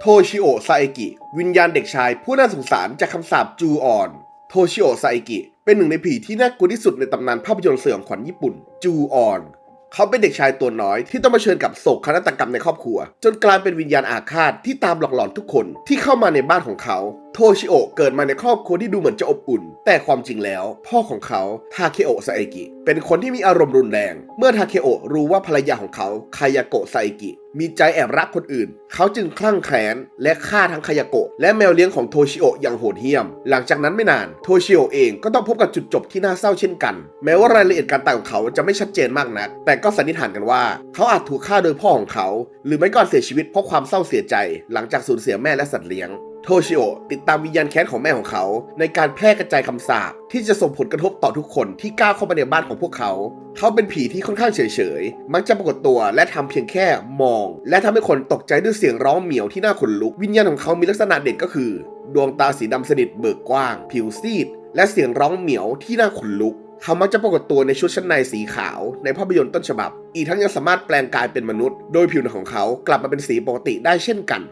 โทชิโอซาเอกิ วิญญาณเด็กชายผู้น่าสงสารจากคำสาปจูออน โทชิโอซาเอกิ เป็นหนึ่งในผีที่น่ากลัวที่สุดในตำนานภาพยนตร์สยองขวัญญี่ปุ่น จูออน เขาเป็นเด็กชายตัวน้อยที่ต้องมาเชิญกับโศกนาฏกรรมในครอบครัว จนกลายเป็นวิญญาณอาฆาตที่ตามหลอกหลอนทุกคนที่เข้ามาในบ้านของเขา โทชิโอเกิดมาในครอบครัวที่ดูเหมือนจะอบอุ่น แต่ความจริงแล้ว พ่อของเขาทาเคโอซาเอกิ เป็นคนที่มีอารมณ์รุนแรง เมื่อทาเคโอะรู้ว่าภรรยาของเขาคายาโกะซาเอกิ มีใจแอบรักคนอื่น เขาจึงคลั่งแคลนและฆ่าทั้งคายาโกะและแมวเลี้ยงของโทชิโอะอย่างโหดเหี้ยม หลังจากนั้นไม่นานโทชิโอะเองก็ต้องพบกับจุดจบที่น่าเศร้าเช่นกัน แม้ว่ารายละเอียดการตายของเขาจะไม่ชัดเจนมากนัก แต่ก็สันนิษฐานกันว่า เขาอาจถูกฆ่าโดยพ่อของเขา หรือไม่ก็เสียชีวิตเพราะความเศร้าเสียใจ หลังจากสูญเสียแม่และสัตว์เลี้ยง โทชิโอติดตามวิญญาณแค้นของแม่ของเขา ในการแพร่กระจายคำสาปที่จะส่งผลกระทบต่อทุกคนที่ก้าวเข้ามาในบ้านของพวกเขา เขาเป็นผีที่ค่อนข้างเฉยๆ มักจะปรากฏตัวและทำเพียงแค่มอง และทำให้คนตกใจด้วยเสียงร้องเหมียวที่น่าขนลุก วิญญาณของเขามีลักษณะเด่นก็คือ ดวงตาสีดำสนิทเบิกกว้าง ผิวซีด และเสียงร้องเหมียวที่น่าขนลุกเขามักจะปรากฏตัวในชุดชั้นในสีขาว ในภาพยนตร์ต้นฉบับ อีกทั้งยังสามารถแปลงกายเป็นมนุษย์ โดยผิวหนังของเขากลับมาเป็นสีปกติได้เช่นกัน